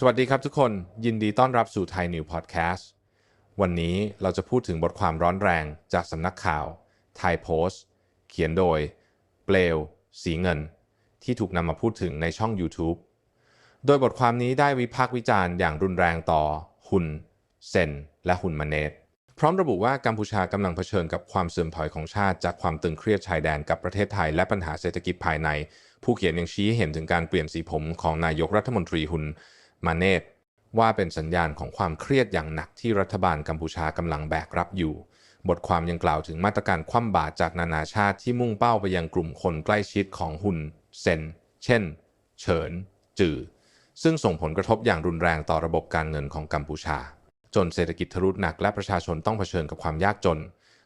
สวัสดีครับทุกคนยินดีต้อนรับสู่ไทยนิวพอดแคสต์วันนี้เราจะพูดถึงบทความร้อนแรงจากสำนักข่าวไทยโพสต์เขียนโดย เปลว สีเงิน ที่ถูกนำมาพูดถึงในช่อง YouTube โดยบทความนี้ได้วิพากษ์วิจารณ์อย่างรุนแรงต่อ หุนเซนและหุนมาเนตพร้อมระบุว่ากัมพูชากำลังเผชิญกับความเสื่อมถอยของชาติจากความตึงเครียดชายแดนกับประเทศไทยและปัญหาเศรษฐกิจภายใน ผู้เขียนยังชี้ให้เห็นถึงการเปลี่ยนสีผมของนายกรัฐมนตรีหุน มาเนตว่าเป็นสัญญาณของความเครียดอย่างหนักที่รัฐบาลกัมพูชากำลังแบกรับอยู่ บทความยังกล่าวถึงมาตรการคว่ำบาตรจากนานาชาติที่มุ่งเป้าไปยังกลุ่มคนใกล้ชิดของหุนเซน เช่น เฉิน จือ ซึ่งส่งผลกระทบอย่างรุนแรงต่อระบบการเงินของกัมพูชา จนเศรษฐกิจทะลุหนักและประชาชนต้องเผชิญกับความยากจน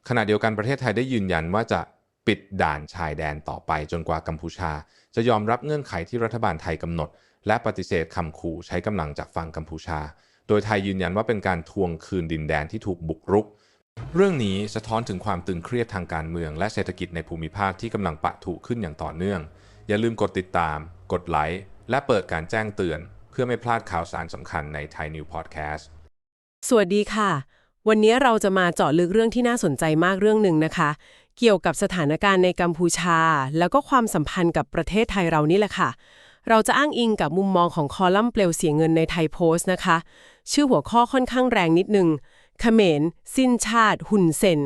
ขณะเดียวกันประเทศไทยได้ยืนยันว่าจะปิดด่านชายแดนต่อไปจนกว่ากัมพูชา จะยอมรับเงื่อนไขที่รัฐบาลไทยกำหนด และปฏิเสธคำขู่ใช้กำลังจากฝั่งกัมพูชา โดยไทยยืนยันว่าเป็นการทวงคืนดินแดนที่ถูกบุกรุก เรื่องนี้สะท้อนถึงความตึงเครียดทางการเมือง และเศรษฐกิจในภูมิภาคที่กำลังปะทุขึ้นอย่างต่อเนื่อง อย่าลืมกดติดตาม กดไลค์และเปิดการแจ้งเตือน เพื่อไม่พลาดข่าวสารสำคัญในไทยนิวพอดแคสต์สวัสดีค่ะ วันนี้เราจะมาเจาะลึกเรื่องที่น่าสนใจมากเรื่องหนึ่งนะคะ เกี่ยวกับสถานการณ์ในกัมพูชา แล้วก็ความสัมพันธ์กับประเทศไทยเรานี่แหละค่ะ เราจะอ้างอิงกับมุมมองของคอลัมน์เปลวเสียเงินในไทยโพสต์นะคะ ชื่อหัวข้อค่อนข้างแรงนิดนึงเขมรสิ้นชาติ หุ่นเซน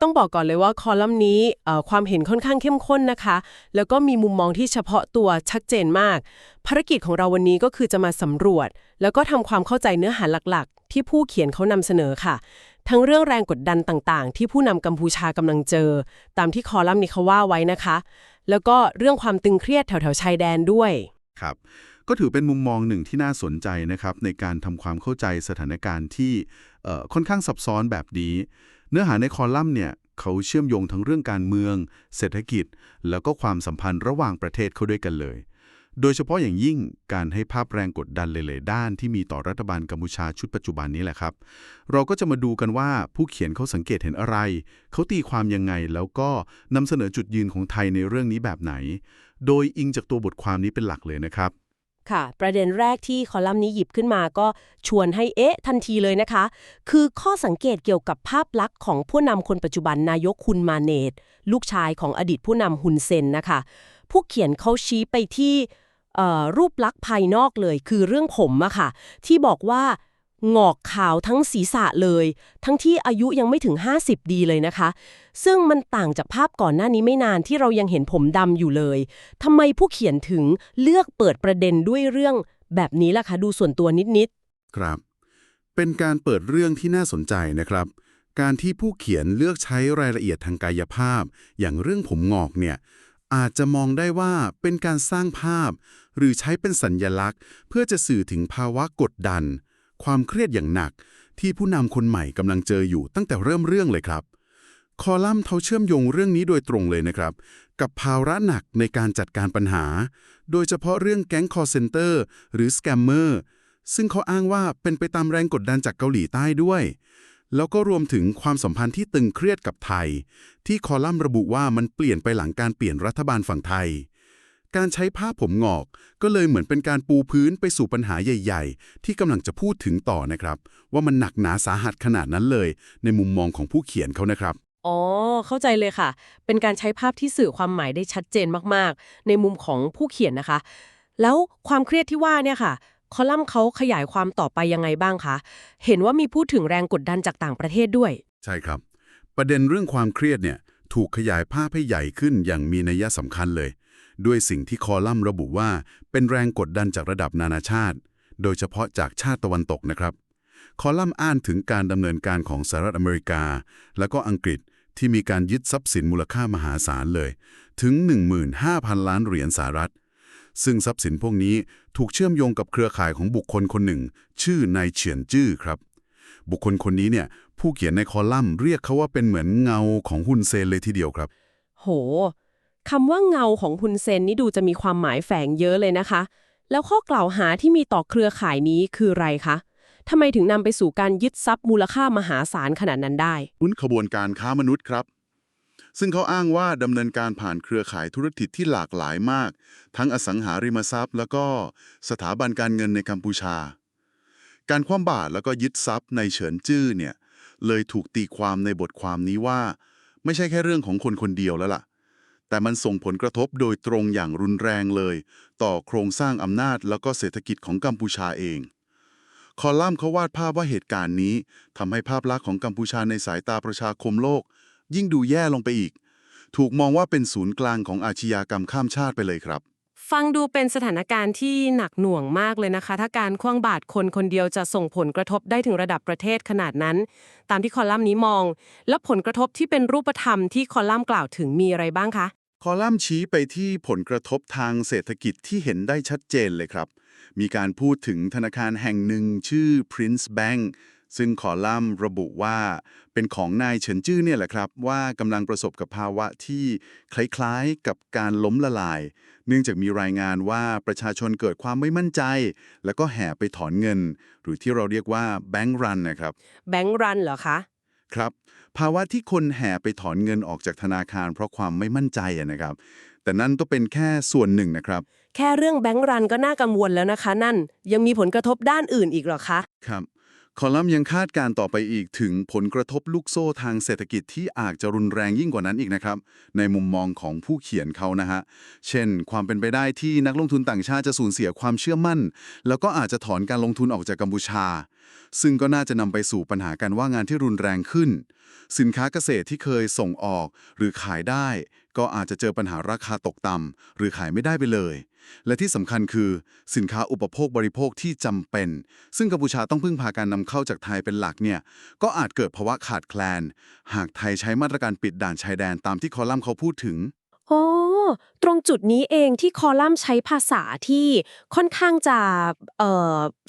ต้องบอกก่อนเลยว่าคอลัมน์นี้ความเห็นค่อนข้างเข้มข้นนะคะ แล้วก็มีมุมมองที่เฉพาะตัวชัดเจนมาก ภารกิจของเราวันนี้ก็คือจะมาสำรวจ แล้วก็ทำความเข้าใจเนื้อหาหลักๆ ที่ผู้เขียนเขานำเสนอค่ะ ทั้งเรื่องแรงกดดันต่างๆ ที่ผู้นำกัมพูชากำลังเจอ ตามที่คอลัมน์นี้เขาว่าไว้นะคะ แล้วก็เรื่องความตึงเครียดแถวๆชายแดนด้วย ครับ ก็ถือเป็นมุมมองหนึ่งที่น่าสนใจนะครับ ในการทำความเข้าใจสถานการณ์ที่ค่อนข้างซับซ้อนแบบนี้ เนื้อหาในคอลัมน์เนี่ยเขาเชื่อมโยงทั้งเรื่องการเมือง เศรษฐกิจ แล้วก็ความสัมพันธ์ระหว่างประเทศเข้าด้วยกันเลย โดยเฉพาะอย่างยิ่งการให้ภาพแรงกดดันหลายๆด้านที่มีต่อรัฐบาลกัมพูชาชุดปัจจุบันนี้แหละครับ เราก็จะมาดูกันว่าผู้เขียนเขาสังเกตเห็นอะไร เขาตีความยังไงแล้วก็นำเสนอจุดยืนของไทยในเรื่องนี้แบบไหน โดยอิงจากตัวบทความนี้เป็นหลักเลยนะครับ ค่ะ ประเด็นแรกที่คอลัมน์นี้หยิบขึ้นมาก็ชวนให้เอ๊ะทันทีเลยนะคะ คือข้อสังเกตเกี่ยวกับภาพลักษณ์ของผู้นำคนปัจจุบันนายกคุณมาเนตลูกชายของอดีตผู้นำฮุนเซนนะคะผู้เขียนเขาชี้ไปที่ รูปลักษณ์ภายนอกเลยคือเรื่องผมอะค่ะ ที่บอกว่าหงอกขาวทั้งศีรษะเลย ทั้งที่อายุยังไม่ถึง 50 ดีเลยนะคะ ซึ่งมันต่างจากภาพก่อนหน้านี้ไม่นานที่เรายังเห็นผมดำอยู่เลยทำไมผู้เขียนถึงเลือกเปิดประเด็นด้วยเรื่องแบบนี้ล่ะคะ ดูส่วนตัวนิดครับ เป็นการเปิดเรื่องที่น่าสนใจนะครับ การที่ผู้เขียนเลือกใช้รายละเอียดทางกายภาพ อย่างเรื่องผมงอกเนี่ยอาจจะมองได้ว่าเป็นการสร้างภาพ หรือใช้เป็นสัญญลักษณ์ เพื่อจะสื่อถึงภาวะกดดัน ความเครียดอย่างหนัก ที่ผู้นำคนใหม่กำลังเจออยู่ตั้งแต่เริ่มเรื่องเลยครับ คอลัมน์เขาเชื่อมโยงเรื่องนี้โดยตรงเลยนะครับ กับภาระหนักในการจัดการปัญหา โดยเฉพาะเรื่องแก๊งคอร์เซนเตอร์หรือสแกมเมอร์ซึ่งเขาอ้างว่าเป็นไปตามแรงกดดันจากเกาหลีใต้ด้วยแล้วก็รวมถึงความสัมพันธ์ที่ตึงเครียดกับไทย ที่คอลัมน์ระบุว่ามันเปลี่ยนไปหลังการเปลี่ยนรัฐบาลฝั่งไทย การใช้ผ้าผมงอก ก็เลยเหมือนเป็นการปูพื้นไปสู่ปัญหาใหญ่ ๆ ที่กำลังจะพูดถึงต่อนะครับ ว่ามันหนักหนาสาหัสขนาดนั้นเลย ในมุมมองของผู้เขียนเขานะครับๆอ๋อ เข้าใจเลยค่ะ เป็นการใช้ภาพที่สื่อความหมายได้ชัดเจนมากๆ ในมุมของผู้เขียนนะคะ แล้วความเครียดที่ว่าเนี่ยค่ะ คอลัมน์เขาขยายความต่อไปยังไงบ้างคะ เห็นว่ามีพูดถึงแรงกดดันจากต่างประเทศด้วย ใช่ครับ ประเด็นเรื่องความเครียดเนี่ยถูกขยายภาพให้ใหญ่ขึ้นอย่างมีนัยสำคัญเลย ด้วยสิ่งที่คอลัมน์ระบุว่า เป็นแรงกดดันจากระดับนานาชาติ โดยเฉพาะจากชาติตะวันตกนะครับ คอลัมน์อ้างถึงการดำเนินการของสหรัฐอเมริกา แล้วก็อังกฤษที่มีการยึดทรัพย์สินมูลค่ามหาศาลเลย ถึง 15,000 ล้านเหรียญสหรัฐ ซึ่งทรัพย์สินพวกนี้ถูกเชื่อมโยงกับเครือข่ายของบุคคลคนหนึ่ง ชื่อนายเฉียนจื้อครับ บุคคลคนนี้เนี่ยผู้เขียนในคอลัมน์เรียกเขาว่าเป็นเหมือนเงาของฮุนเซนเลยทีเดียวครับ โห คำว่าเงาของฮุนเซนนี่ดูจะมีความหมายแฝงเยอะเลยนะคะ แล้วข้อกล่าวหาที่มีต่อเครือข่ายนี้คืออะไรคะทำไมถึงนำไปสู่การยึดทรัพย์มูลค่ามหาศาลขนาดนั้นได้หุ้นขบวนการค้ามนุษย์ครับ ซึ่งเขาอ้างว่าดำเนินการผ่านเครือข่ายธุรกิจที่หลากหลายมาก ทั้งอสังหาริมทรัพย์ แล้วก็สถาบันการเงินในกัมพูชา การคว่ำบาตรแล้วก็ยึดทรัพย์ในเฉินจื้อเนี่ยเลยถูกตีความในบทความนี้ว่า ไม่ใช่แค่เรื่องของคนคนเดียวแล้วล่ะ แต่มันส่งผลกระทบโดยตรงอย่างรุนแรงเลย ต่อโครงสร้างอำนาจแล้วก็เศรษฐกิจของกัมพูชาเอง คอลัมน์เขาวาดภาพว่าเหตุการณ์นี้ทำให้ภาพลักษณ์ของกัมพูชาในสายตาประชาคมโลก ยิ่งดูแย่ลงไปอีก ถูกมองว่าเป็นศูนย์กลางของอาชญากรรมข้ามชาติไปเลยครับฟังดูเป็นสถานการณ์ที่หนักหน่วงมากเลยนะคะ ถ้าการคว้างบาตรคนคนเดียวจะส่งผลกระทบได้ถึงระดับประเทศขนาดนั้น ตามที่คอลัมน์นี้มอง และผลกระทบที่เป็นรูปธรรมที่คอลัมน์กล่าวถึงมีอะไรบ้างคะ คอลัมน์ชี้ไปที่ผลกระทบทางเศรษฐกิจที่เห็นได้ชัดเจนเลยครับ มีการพูดถึงธนาคารแห่งหนึ่งชื่อ Prince Bank ซึ่งคอลัมน์ระบุว่าเป็นของนายเฉินจื้อเนี่ยแหละครับ ว่ากำลังประสบกับภาวะที่คล้ายๆกับการล้มละลาย เนื่องจากมีรายงานว่าประชาชนเกิดความไม่มั่นใจ แล้วก็แห่ไปถอนเงิน หรือที่เราเรียกว่า Bank Run นะครับแบงก์รันเหรอคะ ครับ ภาวะที่คนแห่ไปถอนเงินออกจากธนาคาร เพราะความไม่มั่นใจอะนะครับ แต่นั่นก็เป็นแค่ส่วนหนึ่งนะครับ แค่เรื่องแบงก์รันก็น่ากังวลแล้วนะคะ นั่นยังมีผลกระทบด้านอื่นอีกเหรอคะ ครับ คอลัมน์ยังคาดการณ์ต่อไปอีกถึงผลกระทบลูกโซ่ทางเศรษฐกิจที่อาจจะรุนแรงยิ่งกว่านั้นอีกนะครับ ในมุมมองของผู้เขียนเขานะฮะ เช่น ความเป็นไปได้ที่นักลงทุนต่างชาติจะสูญเสียความเชื่อมั่น แล้วก็อาจจะถอนการลงทุนออกจากกัมพูชา ซึ่งก็น่าจะนำไปสู่ปัญหาการว่างงานที่รุนแรงขึ้น สินค้าเกษตรที่เคยส่งออก หรือขายได้ ก็อาจจะเจอปัญหาราคาตกต่ำหรือขายไม่ได้ไปเลย และที่สำคัญคือสินค้าอุปโภคบริโภคที่จำเป็น ซึ่งกัมพูชาต้องพึ่งพาการนำเข้าจากไทยเป็นหลักเนี่ยก็อาจเกิดภาวะขาดแคลน หากไทยใช้มาตรการปิดด่านชายแดนตามที่คอลัมน์เขาพูดถึงโอ้ตรงจุดนี้เองที่คอลัมน์ใช้ภาษาที่ค่อนข้างจะเ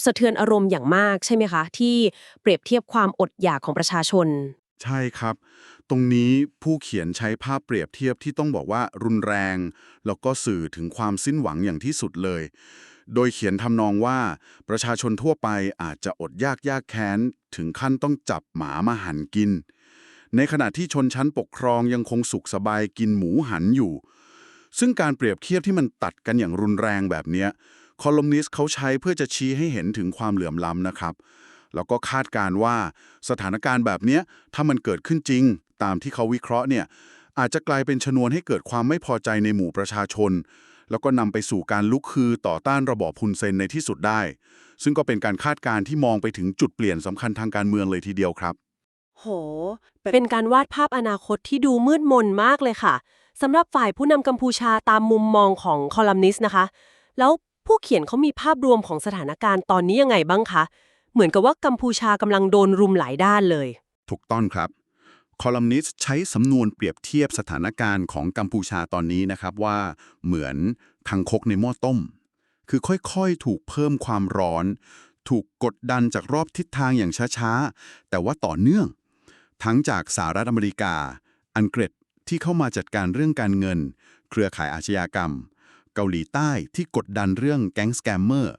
สะเทือนอารมณ์อย่างมากใช่ไหมคะ ที่เปรียบเทียบความอดอยากของประชาชน ใช่ครับ ตรงนี้ผู้เขียนใช้ภาพเปรียบเทียบที่ต้องบอกว่ารุนแรง แล้วก็สื่อถึงความสิ้นหวังอย่างที่สุดเลย โดยเขียนทำนองว่าประชาชนทั่วไปอาจจะอดยากยากแค้น ถึงขั้นต้องจับหมามาหันกิน ในขณะที่ชนชั้นปกครองยังคงสุขสบายกินหมูหันอยู่ ซึ่งการเปรียบเทียบที่มันตัดกันอย่างรุนแรงแบบนี้คอลัมนิสต์เขาใช้เพื่อจะชี้ให้เห็นถึงความเหลื่อมล้ำนะครับ แล้วก็คาดการ์ว่าสถานการณ์แบบนี้ถ้ามันเกิดขึ้นจริง ตามที่เขาวิเคราะห์เนี่ยอาจจะกลายเป็นชนวนให้เกิดความไม่พอใจในหมู่ประชาชน แล้วก็นำไปสู่การลุกคือต่อต้านระบอบฮุนเซนในที่สุดได้ ซึ่งก็เป็นการคาดการณ์ที่มองไปถึงจุดเปลี่ยนสำคัญทางการเมืองเลยทีเดียวครับ โห เป็นการวาดภาพอนาคตที่ดูมืดมนมากเลยค่ะสำหรับฝ่ายผู้นำกัมพูชาตามมุมมองของคอลัมนิสต์นะคะ แล้วผู้เขียนเขามีภาพรวมของสถานการณ์ตอนนี้ยังไงบ้างคะ เหมือนกับว่ากัมพูชากำลังโดนรุมหลายด้านเลย ถูกต้องครับ คอลัมนิสต์ใช้สำนวนเปรียบเทียบสถานการณ์ของกัมพูชาตอนนี้นะครับว่าเหมือนทางคกในหม้อต้ม คือค่อยๆ ถูกเพิ่มความร้อน ถูกกดดันจากรอบทิศทางอย่างช้าๆ แต่ว่าต่อเนื่อง ทั้งจากสหรัฐอเมริกา อังกฤษที่เข้ามาจัดการเรื่องการเงิน เครือข่ายอาชญากรรม เกาหลีใต้ที่กดดันเรื่องแก๊งสแกมเมอร์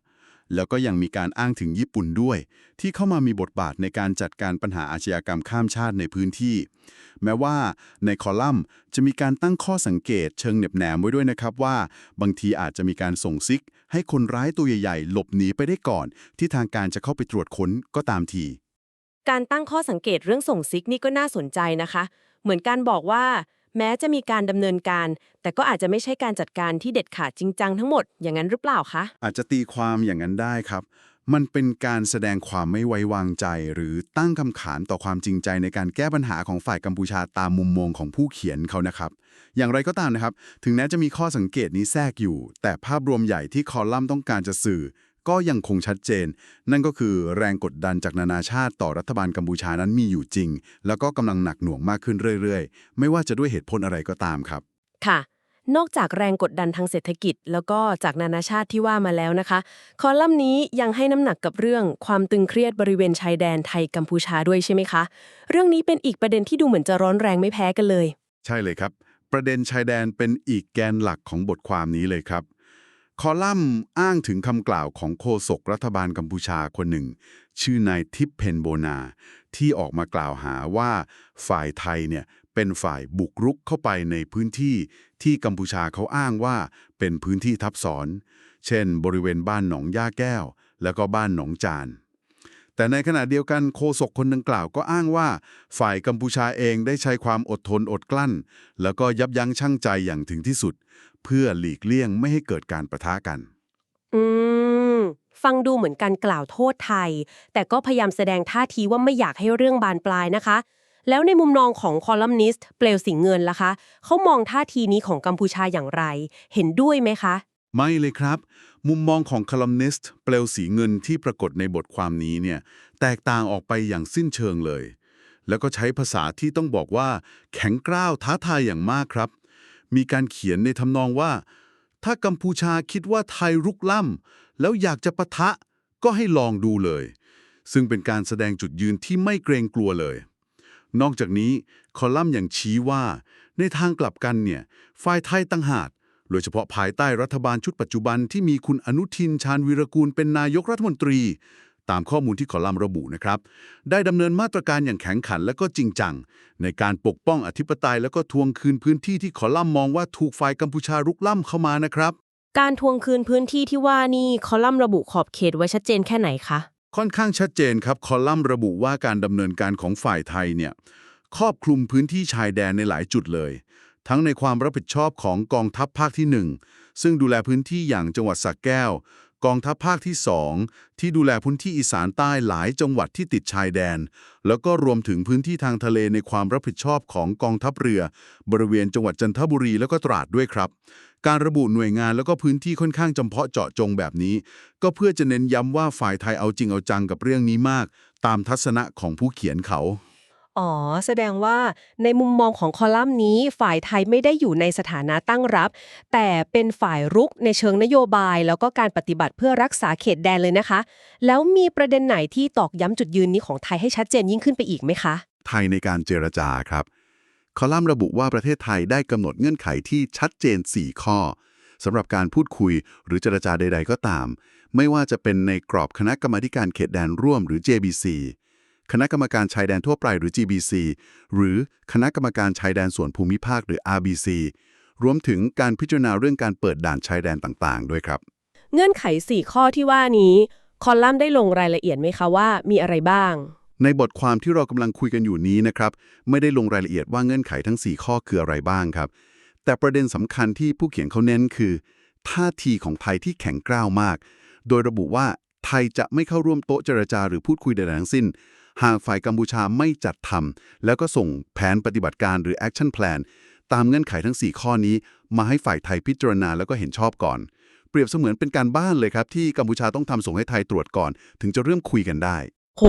แล้วก็ยังมีการอ้างถึงญี่ปุ่นด้วย ที่เข้ามามีบทบาทในการจัดการปัญหาอาชญากรรมข้ามชาติในพื้นที่ แม้ว่าในคอลัมน์จะมีการตั้งข้อสังเกตเชิงเน็บแหนมไว้ด้วยนะครับว่า บางทีอาจจะมีการส่งซิก ให้คนร้ายตัวใหญ่ๆ หลบหนีไปได้ก่อน ที่ทางการจะเข้าไปตรวจค้นก็ตามที การตั้งข้อสังเกตเรื่องส่งซิกนี่ก็น่าสนใจนะคะ เหมือนการบอกว่า แม้จะมีการดำเนินการ แต่ก็อาจจะไม่ใช่การจัดการที่เด็ดขาดจริงจังทั้งหมดอย่างนั้นหรือเปล่าคะอาจจะตีความอย่างนั้นได้ครับ มันเป็นการแสดงความไม่ไว้วางใจ หรือตั้งคำขานต่อความจริงใจในการแก้ปัญหาของฝ่ายกัมพูชาตามมุมมองของผู้เขียนเขานะครับ อย่างไรก็ตามนะครับ ถึงแม้จะมีข้อสังเกตนี้แทรกอยู่ แต่ภาพรวมใหญ่ที่คอลัมน์ต้องการจะสื่อ ก็ยังคงชัดเจน นั่นก็คือแรงกดดันจากนานาชาติต่อรัฐบาลกัมพูชานั้นมีอยู่จริง แล้วก็กำลังหนักหน่วงมากขึ้นเรื่อยๆ ไม่ว่าจะด้วยเหตุผลอะไรก็ตามครับ ค่ะ นอกจากแรงกดดันทางเศรษฐกิจ แล้วก็จากนานาชาติที่ว่ามาแล้วนะคะ คอลัมน์นี้ยังให้น้ำหนักกับเรื่องความตึงเครียดบริเวณชายแดนไทยกัมพูชาด้วยใช่ไหมคะ เรื่องนี้เป็นอีกประเด็นที่ดูเหมือนจะร้อนแรงไม่แพ้กันเลย ใช่เลยครับ ประเด็นชายแดนเป็นอีกแกนหลักของบทความนี้เลยครับ คอลัมน์อ้างถึงคำกล่าวของโฆษกรัฐบาลกัมพูชาคนหนึ่ง ชื่อนายทิพเพนโบนา ที่ออกมากล่าวหาว่าฝ่ายไทยเนี่ยเป็นฝ่ายบุกรุกเข้าไปในพื้นที่ที่กัมพูชาเขาอ้างว่าเป็นพื้นที่ทับซ้อน เช่น บริเวณบ้านหนองย่าแก้ว แล้วก็บ้านหนองจาน แต่ในขณะเดียวกันโฆษกคนดังกล่าวก็อ้างว่า ฝ่ายกัมพูชาเองได้ใช้ความอดทนอดกลั้น แล้วก็ยับยั้งชั่งใจอย่างถึงที่สุด เพื่อหลีกเลี่ยงไม่ให้เกิดการประทะกัน อืม ฟังดูเหมือนการกล่าวโทษไทย แต่ก็พยายามแสดงท่าทีว่าไม่อยากให้เรื่องบานปลายนะคะ แล้วในมุมมองของคอลัมนิสต์เปลวสิงเงินล่ะคะ เขามองท่าทีนี้ของกัมพูชาอย่างไร เห็นด้วยไหมคะ ไม่เลยครับ มุมมองของคอลัมนิสต์เปลวสีเงินที่ปรากฏในบทความนี้เนี่ย แตกต่างออกไปอย่างสิ้นเชิงเลย แล้วก็ใช้ภาษาที่ต้องบอกว่า แข็งกร้าวท้าทายอย่างมากครับ มีการเขียนในทำนองว่า ถ้ากัมพูชาคิดว่าไทยรุกล้ำแล้วอยากจะปะทะก็ให้ลองดูเลย ซึ่งเป็นการแสดงจุดยืนที่ไม่เกรงกลัวเลย นอกจากนี้คอลัมน์ยังชี้ว่า ในทางกลับกันเนี่ยฝ่ายไทยตั้งหากโดยเฉพาะภายใต้รัฐบาลชุดปัจจุบันที่มีคุณอนุทินชาญวีรกูลเป็นนายกรัฐมนตรี ตามข้อมูลที่คอลัมน์ระบุนะครับ ได้ดำเนินมาตรการอย่างแข็งขันและก็จริงจัง ในการปกป้องอธิปไตยและก็ทวงคืนพื้นที่ที่คอลัมน์มองว่าถูกฝ่ายกัมพูชารุกล้ำเข้ามานะครับ การทวงคืนพื้นที่ที่ว่านี่คอลัมน์ระบุขอบเขตไว้ชัดเจนแค่ไหนคะค่อนข้างชัดเจนครับคอลัมน์ระบุว่าการดำเนินการของฝ่ายไทยเนี่ยครอบคลุมพื้นที่ชายแดนในหลายจุดเลย ทั้งในความรับผิดชอบของกองทัพภาคที่ 1 ซึ่งดูแลพื้นที่อย่างจังหวัดสักแก้ว กองทัพภาคที่ 2 ที่ดูแลพื้นที่อีสานใต้หลายจังหวัดที่ติดชายแดน แล้วก็รวมถึงพื้นที่ทางทะเลในความรับผิดชอบของกองทัพเรือ บริเวณจังหวัดจันทบุรีแล้วก็ตราดด้วยครับ การระบุหน่วยงานแล้วก็พื้นที่ค่อนข้างจำเพาะเจาะจงแบบนี้ ก็เพื่อจะเน้นย้ำว่าฝ่ายไทยเอาจริงเอาจังกับเรื่องนี้มาก ตามทัศนะของผู้เขียนเขา อ๋อ แสดงว่าในมุมมองของคอลัมน์นี้ ฝ่ายไทยไม่ได้อยู่ในสถานะตั้งรับ แต่เป็นฝ่ายรุกในเชิงนโยบาย แล้วก็การปฏิบัติเพื่อรักษาเขตแดนเลยนะคะ แล้วมีประเด็นไหนที่ตอกย้ำจุดยืนนี้ของไทยให้ชัดเจนยิ่งขึ้นไปอีกไหมคะ ไทยในการเจรจาครับ คอลัมน์ระบุว่าประเทศไทยได้กำหนดเงื่อนไขที่ชัดเจน 4 ข้อสำหรับการพูดคุยหรือเจรจาใด ๆ ก็ตาม ไม่ว่าจะเป็นในกรอบคณะกรรมาการเขตแดนร่วมหรือ JBC คณะกรรมการชายแดนทั่วไปหรือ GBC หรือคณะกรรมการชายแดนส่วนภูมิภาคหรือ RBC รวมถึงการพิจารณาเรื่องการเปิดด่านชายแดนต่างๆ ด้วยครับ เงื่อนไข 4 ข้อที่ว่านี้ คอลัมน์ได้ลงรายละเอียดไหมคะว่ามีอะไรบ้าง ในบทความที่เรากำลังคุยกันอยู่นี้นะครับ ไม่ได้ลงรายละเอียดว่าเงื่อนไขทั้ง 4 ข้อคืออะไรบ้างครับ แต่ประเด็นสำคัญที่ผู้เขียนเขาเน้นคือ ท่าทีของไทยที่แข็งกร้าวมาก โดยระบุว่าไทยจะไม่เข้าร่วมโต๊ะเจรจาหรือพูดคุยใดๆทั้งสิ้น หากฝ่ายกัมพูชาไม่จัดทำแล้วก็ส่งแผนปฏิบัติการหรือ action plan ตามเงื่อนไขทั้ง 4 ข้อนี้ มาให้ฝ่ายไทยพิจารณาแล้วก็เห็นชอบก่อน เปรียบเสมือนเป็นการบ้านเลยครับ ที่กัมพูชาต้องทำส่งให้ไทยตรวจก่อน ถึงจะเริ่มคุยกันได้โห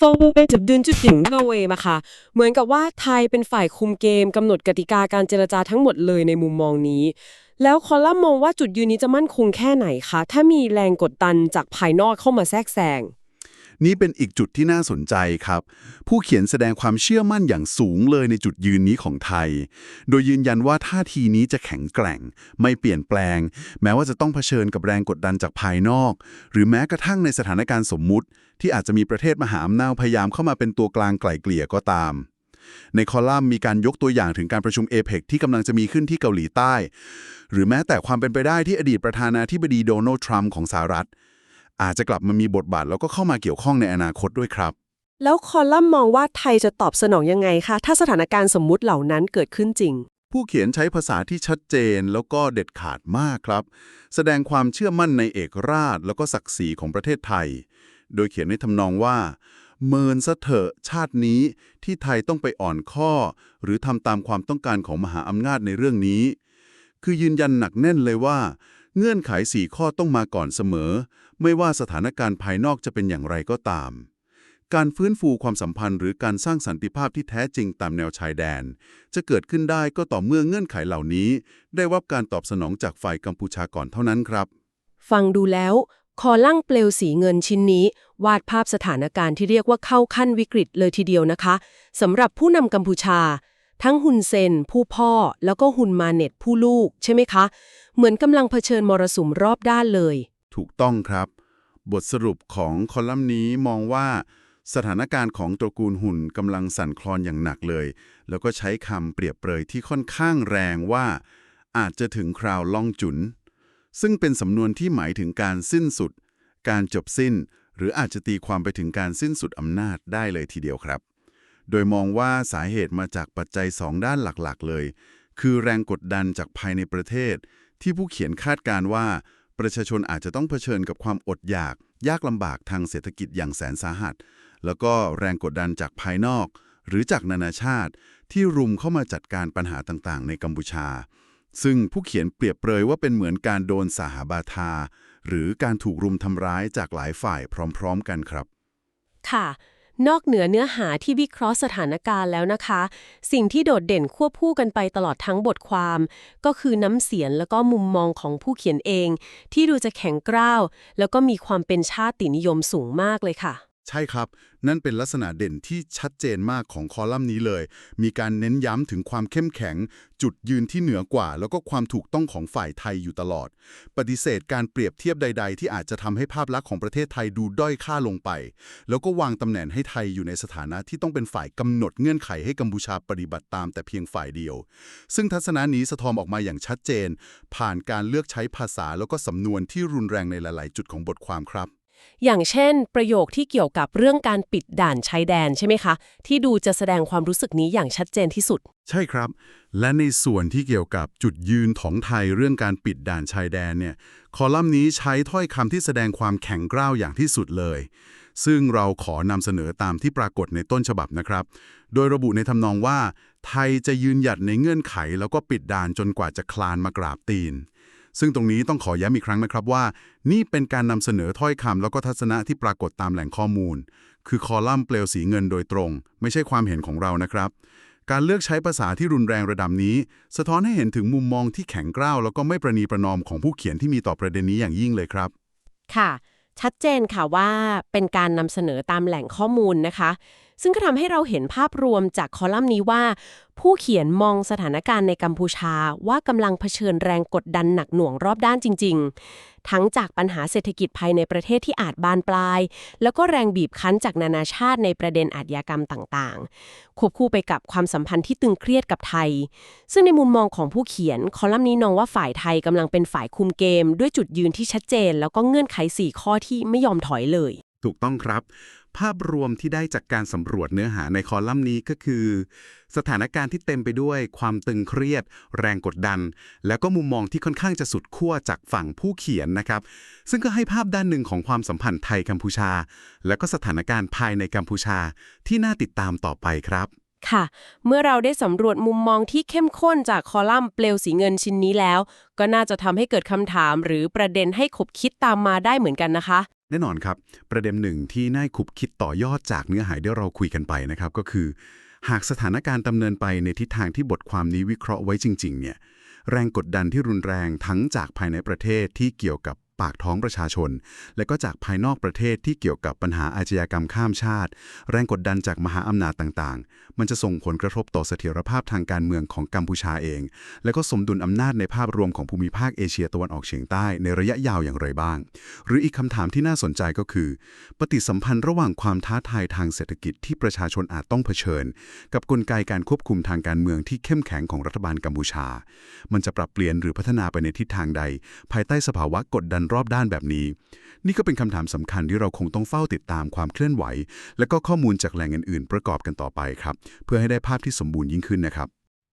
ฟังดูเป็นจุดดืนจุดดิ่งเวมาค่ะ เหมือนกับว่าไทยเป็นฝ่ายคุมเกมกำหนดกติกาการเจรจาทั้งหมดเลยในมุมมองนี้ แล้วคอลัมน์มองว่าจุดยืนนี้จะมั่นคงแค่ไหนคะ ถ้ามีแรงกดดันจากภายนอกเข้ามาแทรกแซง นี่เป็นอีกจุดที่น่าสนใจครับ ผู้เขียนแสดงความเชื่อมั่นอย่างสูงเลยในจุดยืนนี้ของไทย โดยยืนยันว่าท่าทีนี้จะแข็งแกร่ง ไม่เปลี่ยนแปลง แม้ว่าจะต้องเผชิญกับแรงกดดันจากภายนอก หรือแม้กระทั่งในสถานการณ์สมมุติ ที่อาจจะมีประเทศมหาอำนาจพยายามเข้ามาเป็นตัวกลางไกล่เกลี่ยก็ตามในคอลัมน์มีการยกตัวอย่างถึงการประชุมเอเปที่กำลังจะมีขึ้นที่เกาหลีใต้ หรือแม้แต่ความเป็นไปได้ที่อดีตประธานาธิบดีโดนัลด์ทรัมป์ของสหรัฐ อาจจะกลับมามีบทบาทแล้วก็เข้ามาเกี่ยวข้องในอนาคตด้วยครับ แล้วคอลัมน์มองว่าไทยจะตอบสนองยังไงคะ ถ้าสถานการณ์สมมุติเหล่านั้นเกิดขึ้นจริง ผู้เขียนใช้ภาษาที่ชัดเจนแล้วก็เด็ดขาดมากครับ แสดงความเชื่อมั่นในเอกราช แล้วก็ศักดิ์ศรีของประเทศไทย โดยเขียนในทำนองว่าเมินซะเถอะชาตินี้ที่ไทยต้องไปอ่อนข้อ หรือทำตามความต้องการของมหาอำนาจในเรื่องนี้ คือยืนยันหนักแน่นเลยว่า เงื่อนไขสี่ข้อต้องมาก่อนเสมอ ไม่ว่าสถานการณ์ภายนอกจะเป็นอย่างไรก็ตาม การฟื้นฟูความสัมพันธ์ หรือการสร้างสันติภาพที่แท้จริงตามแนวชายแดน จะเกิดขึ้นได้ก็ต่อเมื่อเงื่อนไขเหล่านี้ ได้รับการตอบสนองจากฝ่ายกัมพูชาก่อนเท่านั้นครับ ฟังดูแล้ว คอลั่งเปลวสีเงินชิ้นนี้ วาดภาพสถานการณ์ที่เรียกว่าเข้าขั้นวิกฤตเลยทีเดียวนะคะสำหรับผู้นำกัมพูชาทั้งฮุนเซน ผู้พ่อแล้วก็ฮุนมาเน็ตผู้ลูก ใช่ไหมคะ เหมือนกำลังเผชิญมรสุมรอบด้านเลย ถูกต้องครับ บทสรุปของคอลัมน์นี้มองว่า สถานการณ์ของตระกูลหุ่นกำลังสั่นคลอนอย่างหนักเลย แล้วก็ใช้คำเปรียบเปรยที่ค่อนข้างแรงว่า อาจจะถึงคราวล่องจุน ซึ่งเป็นสำนวนที่หมายถึงการสิ้นสุด การจบสิ้น หรืออาจจะตีความไปถึงการสิ้นสุดอำนาจได้เลยทีเดียวครับ โดยมองว่าสาเหตุมาจากปัจจัยสองด้านหลักๆ เลย คือแรงกดดันจากภายในประเทศ ที่ผู้เขียนคาดการณ์ว่า ประชาชนอาจจะต้องเผชิญกับความอดอยาก ยากลำบากทางเศรษฐกิจอย่างแสนสาหัส แล้วก็แรงกดดันจากภายนอก หรือจากนานาชาติ ที่รุมเข้ามาจัดการปัญหาต่างๆ ในกัมพูชา ซึ่งผู้เขียนเปรียบเปรยว่าเป็นเหมือนการโดนสาหาบาทา หรือการถูกรุมทำร้ายจากหลายฝ่ายพร้อม ๆ กันครับ ค่ะ นอกเหนือเนื้อหาที่วิเคราะห์สถานการณ์แล้วนะคะ สิ่งที่โดดเด่นควบคู่กันไปตลอดทั้งบทความ ก็คือน้ำเสียงแล้วก็มุมมองของผู้เขียนเอง ที่ดูจะแข็งกร้าว แล้วก็มีความเป็นชาตินิยมสูงมากเลยค่ะ ใช่ครับ นั่นเป็นลักษณะเด่นที่ชัดเจนมากของคอลัมน์นี้เลย มีการเน้นย้ำถึงความเข้มแข็ง จุดยืนที่เหนือกว่า แล้วก็ความถูกต้องของฝ่ายไทยอยู่ตลอด ปฏิเสธการเปรียบเทียบใด ๆ ที่อาจจะทำให้ภาพลักษณ์ของประเทศไทยดูด้อยค่าลงไป แล้วก็วางตำแหน่งให้ไทยอยู่ในสถานะที่ต้องเป็นฝ่ายกำหนดเงื่อนไขให้กัมพูชาปฏิบัติตามแต่เพียงฝ่ายเดียว ซึ่งทัศนะนี้สะท้อนออกมาอย่างชัดเจน ผ่านการเลือกใช้ภาษาแล้วก็สำนวนที่รุนแรงในหลาย ๆ จุดของบทความครับ อย่างเช่น ประโยคที่เกี่ยวกับเรื่องการปิดด่านชายแดนใช่ไหมคะ ที่ดูจะแสดงความรู้สึกนี้อย่างชัดเจนที่สุด ใช่ครับ และในส่วนที่เกี่ยวกับจุดยืนของไทยเรื่องการปิดด่านชายแดนเนี่ยคอลัมน์นี้ใช้ถ้อยคำที่แสดงความแข็งกร้าวอย่างที่สุดเลย ซึ่งเราขอนำเสนอตามที่ปรากฏในต้นฉบับนะครับ โดยระบุในทำนองว่า ไทยจะยืนหยัดในเงื่อนไข แล้วก็ปิดด่านจนกว่าจะคลานมากราบตีน ซึ่งตรงนี้ต้องขอย้ำอีกครั้งนะครับว่า นี่เป็นการนำเสนอถ้อยคำแล้วก็ทัศนะที่ปรากฏตามแหล่งข้อมูล คือคอลัมน์เปลวสีเงินโดยตรง ไม่ใช่ความเห็นของเรานะครับ การเลือกใช้ภาษาที่รุนแรงระดับนี้ สะท้อนให้เห็นถึงมุมมองที่แข็งกร้าวแล้วก็ไม่ประนีประนอมของผู้เขียนที่มีต่อประเด็นนี้อย่างยิ่งเลยครับ ค่ะ ชัดเจนค่ะว่าเป็นการนำเสนอตามแหล่งข้อมูลนะคะ ซึ่งก็ทำให้เราเห็นภาพรวมจากคอลัมน์นี้ว่า ผู้เขียนมองสถานการณ์ในกัมพูชาว่ากำลังเผชิญแรงกดดันหนักหน่วงรอบด้านจริง ๆ ทั้งจากปัญหาเศรษฐกิจภายในประเทศที่อาจบานปลาย แล้วก็แรงบีบคั้นจากนานาชาติในประเด็นอาชญากรรมต่างๆ ควบคู่ไปกับความสัมพันธ์ที่ตึงเครียดกับไทย ซึ่งในมุมมองของผู้เขียนคอลัมน์นี้นองว่าฝ่ายไทยกำลังเป็นฝ่ายคุมเกม ด้วยจุดยืนที่ชัดเจน แล้วก็เงื่อนไข 4 ข้อที่ไม่ยอมถอยเลย ถูกต้องครับ ภาพรวมที่ได้จากการสำรวจเนื้อหาในคอลัมน์นี้ก็คือ สถานการณ์ที่เต็มไปด้วยความตึงเครียด แรงกดดัน แล้วก็มุมมองที่ค่อนข้างจะสุดขั้วจากฝั่งผู้เขียนนะครับ ซึ่งก็ให้ภาพด้านหนึ่งของความสัมพันธ์ไทยกัมพูชา แล้วก็สถานการณ์ภายในกัมพูชาที่น่าติดตามต่อไปครับค่ะ เมื่อเราได้สำรวจมุมมองที่เข้มข้นจากคอลัมน์เปลวสีเงินชิ้นนี้แล้ว ก็น่าจะทำให้เกิดคำถามหรือประเด็นให้ขบคิดตามมาได้เหมือนกันนะคะ แน่นอนครับ ประเด็นหนึ่งที่น่าขุบคิดต่อยอดจากเนื้อหาที่เราคุยกันไปนะครับก็คือ หากสถานการณ์ดำเนินไปในทิศทางที่บทความนี้วิเคราะห์ไว้จริง ๆ เนี่ยแรงกดดันที่รุนแรงทั้งจากภายในประเทศที่เกี่ยวกับ ปากท้องประชาชน และก็จากภายนอกประเทศที่เกี่ยวกับปัญหาอาชญากรรมข้ามชาติ แรงกดดันจากมหาอำนาจต่างๆ มันจะส่งผลกระทบต่อเสถียรภาพทางการเมืองของกัมพูชาเอง และก็สมดุลอำนาจในภาพรวมของภูมิภาคเอเชียตะวันออกเฉียงใต้ในระยะยาวอย่างไรบ้าง หรืออีกคำถามที่น่าสนใจก็คือ ปฏิสัมพันธ์ระหว่างความท้าทายทางเศรษฐกิจที่ประชาชนอาจต้องเผชิญ กับกลไกการควบคุมทางการเมืองที่เข้มแข็งของรัฐบาลกัมพูชา มันจะปรับเปลี่ยนหรือพัฒนาไปในทิศทางใด ภายใต้สภาวะกดดันรอบด้านแบบนี้ นี่ก็เป็นคำถามสำคัญที่เราคงต้องเฝ้าติดตามความเคลื่อนไหว และก็ข้อมูลจากแหล่งอื่นๆ ประกอบกันต่อไปครับ เพื่อให้ได้ภาพที่สมบูรณ์ยิ่งขึ้นนะครับ